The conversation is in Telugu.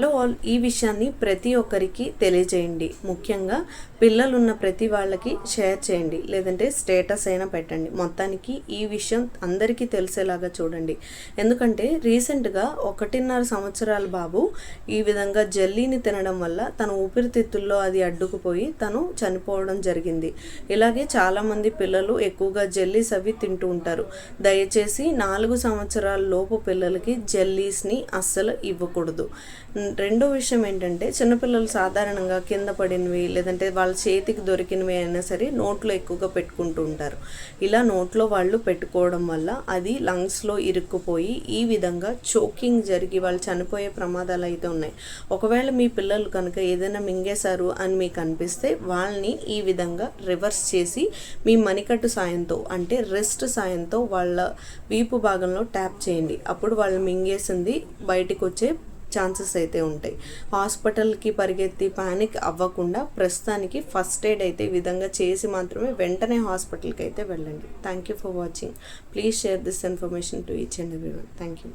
హలో ఆల్ ఈ విషయాన్ని ప్రతి ఒక్కరికి తెలియజేయండి. ముఖ్యంగా పిల్లలున్న ప్రతి వాళ్ళకి షేర్ చేయండి. లేదంటే స్టేటస్ అయినా పెట్టండి. మొత్తానికి ఈ విషయం అందరికీ తెలిసేలాగా చూడండి. ఎందుకంటే రీసెంట్గా ఒకటిన్నర సంవత్సరాల బాబు ఈ విధంగా జల్లీని తినడం వల్ల తన ఊపిరితిత్తుల్లో అది అడ్డుకుపోయి తను చనిపోవడం జరిగింది. ఇలాగే చాలామంది పిల్లలు ఎక్కువగా జెల్లీస్ అవి తింటూ ఉంటారు. దయచేసి నాలుగు సంవత్సరాల లోపు పిల్లలకి జెల్లీస్ని అస్సలు ఇవ్వకూడదు. రెండో విషయం ఏంటంటే చిన్నపిల్లలు సాధారణంగా కింద పడినవి లేదంటే వాళ్ళ చేతికి దొరికినవి అయినా సరే నోట్లో ఎక్కువగా పెట్టుకుంటూ ఉంటారు. ఇలా నోట్లో వాళ్ళు పెట్టుకోవడం వల్ల అది లంగ్స్లో ఇరుక్కుపోయి ఈ విధంగా చోకింగ్ జరిగి వాళ్ళు చనిపోయే ప్రమాదాలు అయితే ఉన్నాయి. ఒకవేళ మీ పిల్లలు కనుక ఏదైనా మింగేశారు అని మీకు అనిపిస్తే వాళ్ళని ఈ విధంగా రివర్స్ చేసి మీ మణికట్టు సాయంతో అంటే రెస్ట్ సాయంతో వాళ్ళ వీపు భాగంలో ట్యాప్ చేయండి. అప్పుడు వాళ్ళు మింగేసింది బయటకు వచ్చే ఛాన్సెస్ అయితే ఉంటాయి. హాస్పిటల్కి పరిగెత్తి పానిక్ అవ్వకుండా ప్రస్తుతానికి ఫస్ట్ ఎయిడ్ అయితే ఈ విధంగా చేసి మాత్రమే వెంటనే హాస్పిటల్కి అయితే వెళ్ళండి. Thank you for watching. Please share this information to each and every one thank you